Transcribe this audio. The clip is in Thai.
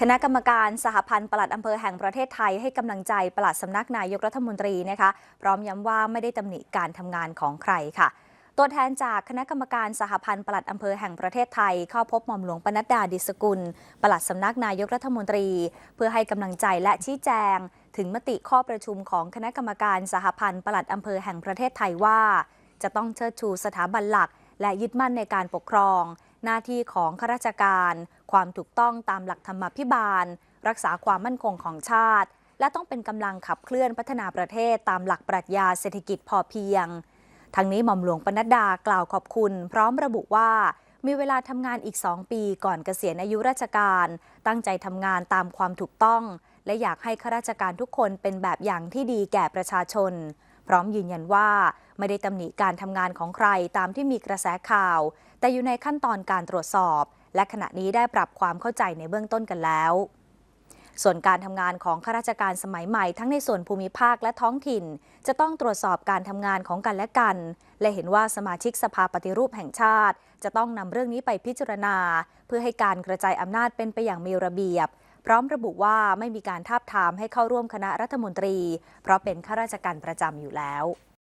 คณะกรรมการสหพันธ์ปลัดอำเภอแห่งประเทศไทยให้กำลังใจปลัดสำนักนายกรัฐมนตรีนะคะ พร้อมย้ำว่าไม่ได้ตำหนิการทำงานของใครค่ะ ตัวแทนจากคณะกรรมการสหพันธ์ปลัดอำเภอแห่งประเทศไทย เข้าพบหม่อมหลวงปนัดดาดิสกุล ปลัดสำนักนายกรัฐมนตรี เพื่อให้กำลังใจและชี้แจง ถึงมติข้อประชุมของคณะกรรมการสหพันธ์ปลัดอำเภอแห่งประเทศไทยว่า จะต้องเชิดชูสถาบันหลัก และยึดมั่นในการปกครอง หน้าที่ของข้าราชการ ความถูกต้องตามหลักธรรมาภิบาล รักษาความมั่นคงของชาติ และต้องเป็นกำลังขับเคลื่อนพัฒนาประเทศตามหลักปรัชญาเศรษฐกิจพอเพียง ทั้งนี้หม่อมหลวงปนัดดากล่าวขอบคุณ พร้อมระบุว่ามีเวลาทำงานอีก 2 ปีก่อนเกษียณอายุราชการ ตั้งใจทำงานตามความถูกต้อง และอยากให้ข้าราชการทุกคนเป็นแบบอย่างที่ดีแก่ประชาชน พร้อมยืนยันว่าไม่ได้ตำหนิการทำงานของใครตามที่มีกระแสข่าว แต่อยู่ในขั้นตอนการตรวจสอบ และขณะนี้ได้ปรับความเข้าใจในเบื้องต้นกันแล้ว ส่วนการทำงานของข้าราชการสมัยใหม่ทั้งในส่วนภูมิภาคและท้องถิ่น จะต้องตรวจสอบการทำงานของกันและกัน และเห็นว่าสมาชิกสภาปฏิรูปแห่งชาติ จะต้องนำเรื่องนี้ไปพิจารณา เพื่อให้การกระจายอำนาจเป็นไปอย่างมีระเบียบ พร้อมระบุว่าไม่มีการทาบทามให้เข้าร่วมคณะรัฐมนตรี เพราะเป็นข้าราชการประจำอยู่แล้ว